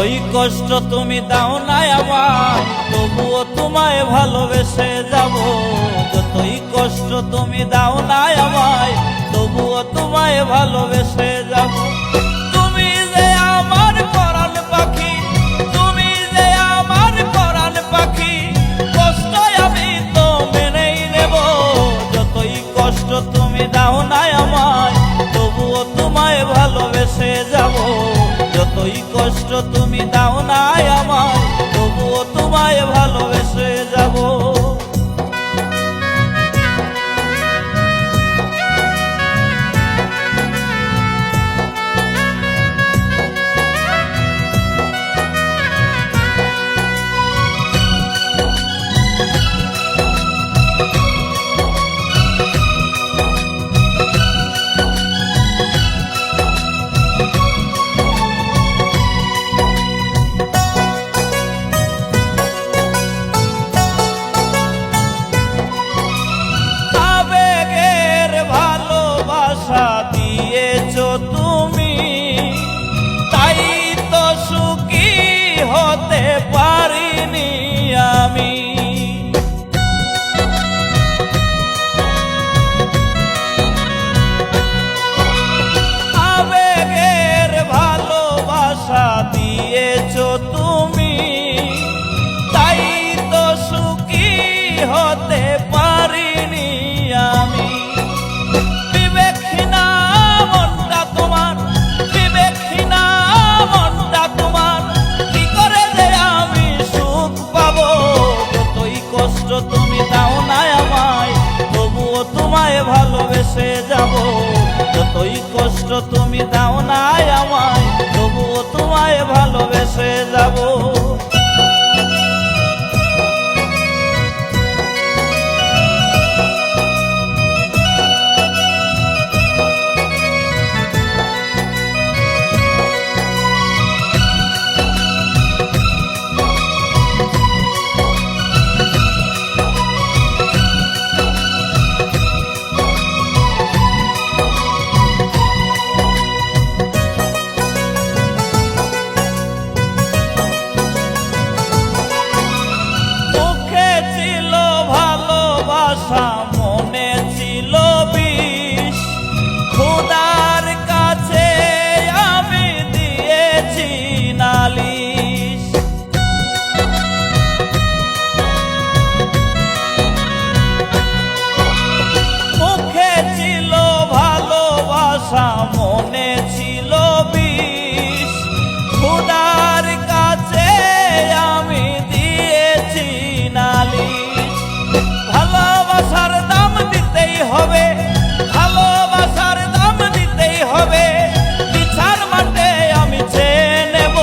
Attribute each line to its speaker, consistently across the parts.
Speaker 1: ওই কষ্ট তুমি দাও নাই আমার, তবুও তোমায় ভালোবেসে যাব। যতই কষ্ট তুমি দাও নাই আমায়, তবুও তোমায় ভালোবেসে বসে যাব। যতই কষ্ট তুমি দাও না মনে ছিল বিষ। খুদার কাছে আমি দিয়েছি নালিশ। ভালোবাসার দাম দিতেই হবে, ভালোবাসার দাম দিতেই হবে। বিছার মাঠে আমি চেয়ে নেব,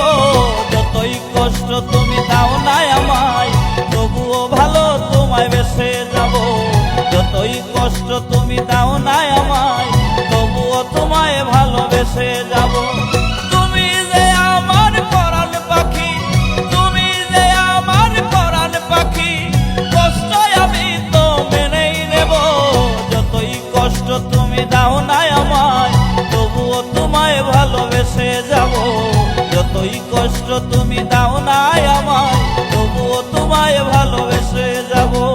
Speaker 1: যতই কষ্ট তুমি দাও না আমায়, তবুও ভালো তোমায় বেসে যাব যতই কষ্ট নাই আমার তবুও তোমায় ভালোবেসে যাব।